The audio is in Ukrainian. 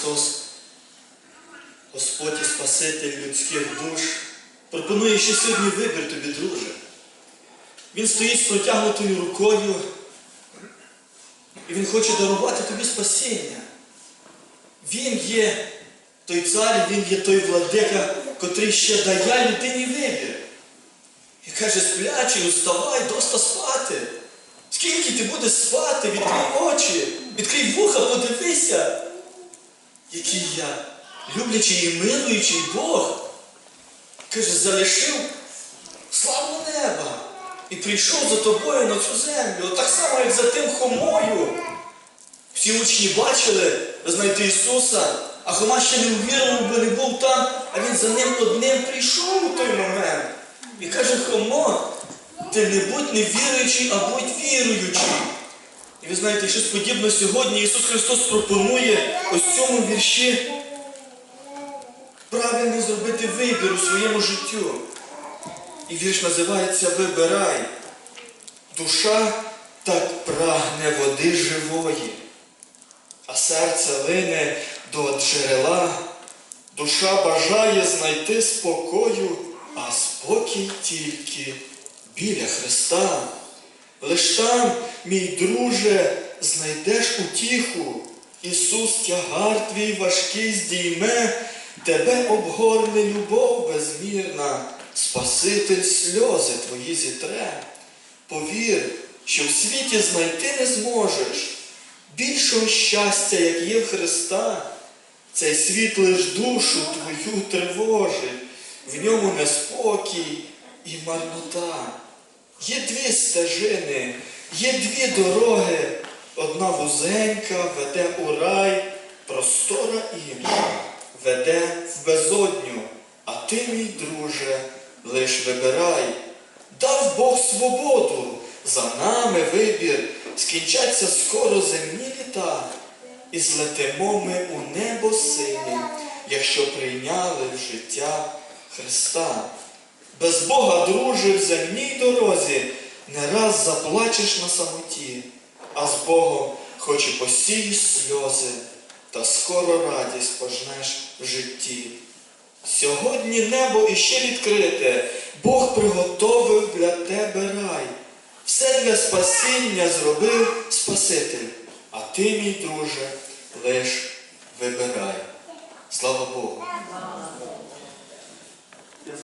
Христос, Господь і Спаситель людських душ, пропонує ще сьогодні вибір тобі, друже. Він стоїть з протягнутою рукою, і Він хоче дарувати тобі спасіння. Він є той цар, він є той владика, котрий ще дає людині вибір. І каже, сплячий, уставай, доста спати. Скільки ти будеш спати, відкрий очі, відкрий вуха, подивися, який я, люблячий і милуючий Бог. Каже, залишив славу неба і прийшов за тобою на цю землю. Так само, як за тим хомою. Всі учні бачили знайти Ісуса, а Хома ще не увірував, бо не був там, а він за ним одним прийшов у той момент. І каже, Хомо, ти не будь невіруючий, а будь віруючий. І ви знаєте, щось подібне сьогодні Ісус Христос пропонує ось цьому вірші правильно зробити вибір у своєму життю. І вірш називається Вибирай. Душа так прагне води живої, а серце лине до джерела. Душа бажає знайти спокою, а спокій тільки біля Христа. Лиш там, мій друже, знайдеш утіху. Ісус тягар твій важкий здійме, тебе обгорне любов безмірна, Спаситель сльози твої зітре. Повір, що в світі знайти не зможеш більшого щастя, як є в Христа. Цей світ лиш душу твою тривожить, в ньому неспокій і марнота. Є дві стежини, є дві дороги, одна вузенька веде у рай, простора інша веде в безодню, а ти, мій друже, лиш вибирай. Дав Бог свободу, за нами вибір, скінчаться скоро земні літа, і злетимо ми у небо синє, якщо прийняли в життя Христа. Без Бога, друже, в земній дорозі, раз заплачеш на самоті, а з Богом хоч і посієш сльози, та скоро радість пожнеш в житті. Сьогодні небо іще відкрите, Бог приготовив для тебе рай. Все для спасіння зробив Спаситель, а ти, мій друже, лиш вибирай. Слава Богу!